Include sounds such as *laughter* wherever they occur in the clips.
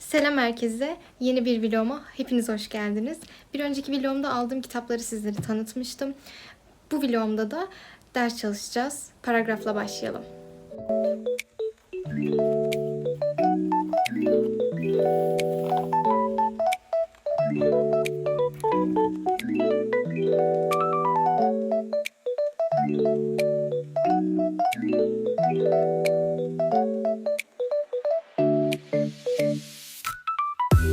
Selam herkese. Yeni bir vloguma hepiniz hoş geldiniz. Bir önceki vlogumda aldığım kitapları sizlere tanıtmıştım. Bu vlogumda da ders çalışacağız. Paragrafla başlayalım.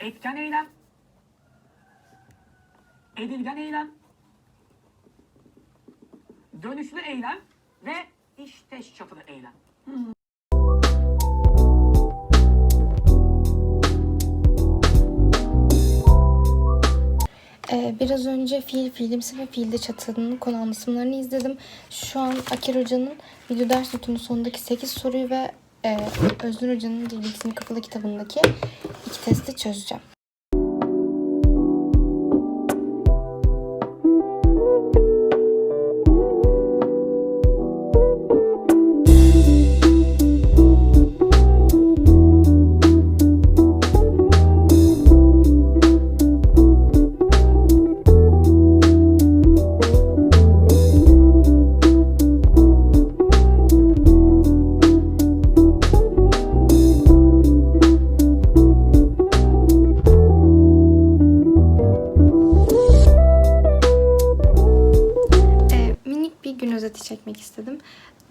Etken eylem. Edilgen eylem. Dönüşlü eylem ve iş teş çatılı eylem. Biraz önce fiil, fiilimsi ve fiilde çatının konu anlatımlarını izledim. Şu an Akir Hoca'nın video ders notunun sonundaki 8 soruyu ve e, Öznur Hoca'nın Dil Bilgisinin Kapalı kitabındaki iki testi çözeceğim. Gün özeti çekmek istedim.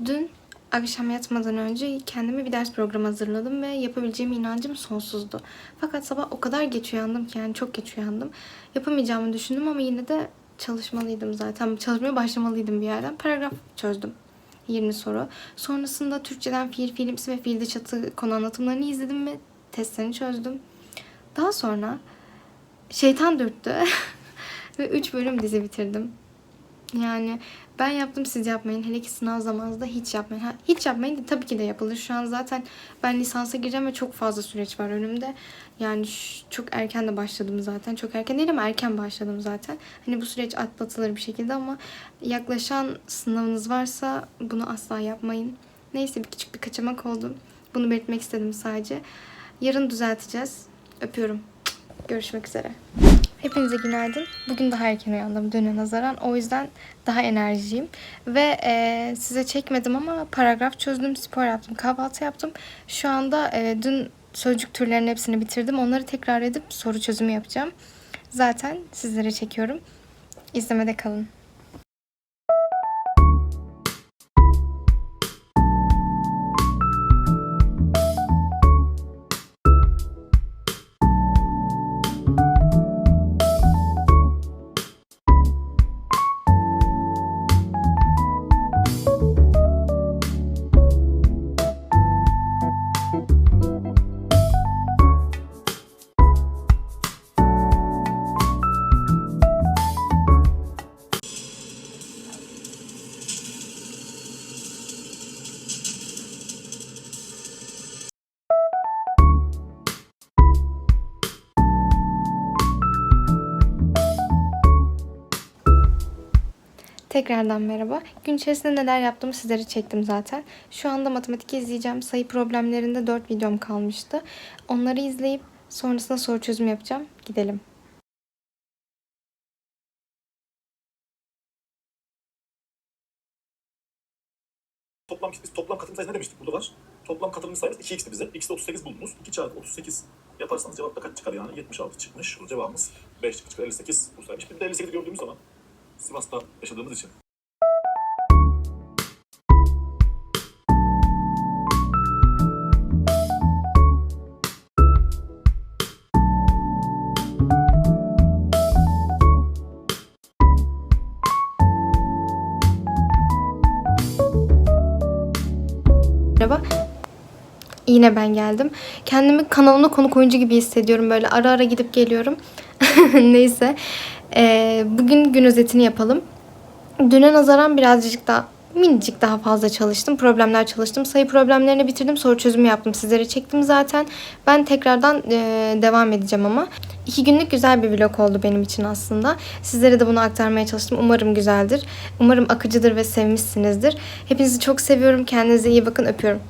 Dün akşam yatmadan önce kendime bir ders programı hazırladım ve yapabileceğim inancım sonsuzdu. Fakat sabah o kadar geç uyandım ki yani çok geç uyandım. Yapamayacağımı düşündüm ama yine de çalışmalıydım zaten. Çalışmaya başlamalıydım bir yerden. Paragraf çözdüm. 20 soru. Sonrasında Türkçeden fiil, fiilimsi ve fiilde çatı konu anlatımlarını izledim ve testlerini çözdüm. Daha sonra şeytan dürttü *laughs* ve 3 bölüm dizi bitirdim. Yani ben yaptım siz yapmayın. Hele ki sınav zamanında hiç yapmayın. Ha, hiç yapmayın da tabii ki de yapılır. Şu an zaten ben lisansa gireceğim ve çok fazla süreç var önümde. Yani ş- çok erken de başladım zaten. Çok erken değil ama erken başladım zaten. Hani bu süreç atlatılır bir şekilde ama yaklaşan sınavınız varsa bunu asla yapmayın. Neyse bir küçük bir kaçamak oldu. Bunu belirtmek istedim sadece. Yarın düzelteceğiz. Öpüyorum. Görüşmek üzere. Hepinize günaydın. Bugün daha erken uyandım düne nazaran. O yüzden daha enerjiyim. Ve e, size çekmedim ama paragraf çözdüm, spor yaptım, kahvaltı yaptım. Şu anda e, dün sözcük türlerinin hepsini bitirdim. Onları tekrar edip soru çözümü yapacağım. Zaten sizlere çekiyorum. İzlemede kalın. Tekrardan merhaba. Gün içerisinde neler yaptığımı sizlere çektim zaten. Şu anda matematik izleyeceğim. Sayı problemlerinde 4 videom kalmıştı. Onları izleyip sonrasında soru çözümü yapacağım. Gidelim. Toplam biz toplam katılım sayısı ne demiştik burada var? Toplam katılım sayımız 2x'ti bize. X'te 38 buldunuz. 2 çarpı 38 yaparsanız cevapta kaç çıkar yani? 76 çıkmış. Cevabımız 5 çıkar. 58 Bursa'ymış. Bir de 58 gördüğümüz zaman Sivas'ta yaşadığımız için. Merhaba. Yine ben geldim. Kendimi kanalımda konuk oyuncu gibi hissediyorum böyle. Ara ara gidip geliyorum. *laughs* Neyse. Ee, bugün gün özetini yapalım. Düne nazaran birazcık daha minicik daha fazla çalıştım. Problemler çalıştım. Sayı problemlerini bitirdim. Soru çözümü yaptım. Sizlere çektim zaten. Ben tekrardan e, devam edeceğim ama. iki günlük güzel bir vlog oldu benim için aslında. Sizlere de bunu aktarmaya çalıştım. Umarım güzeldir. Umarım akıcıdır ve sevmişsinizdir. Hepinizi çok seviyorum. Kendinize iyi bakın. Öpüyorum.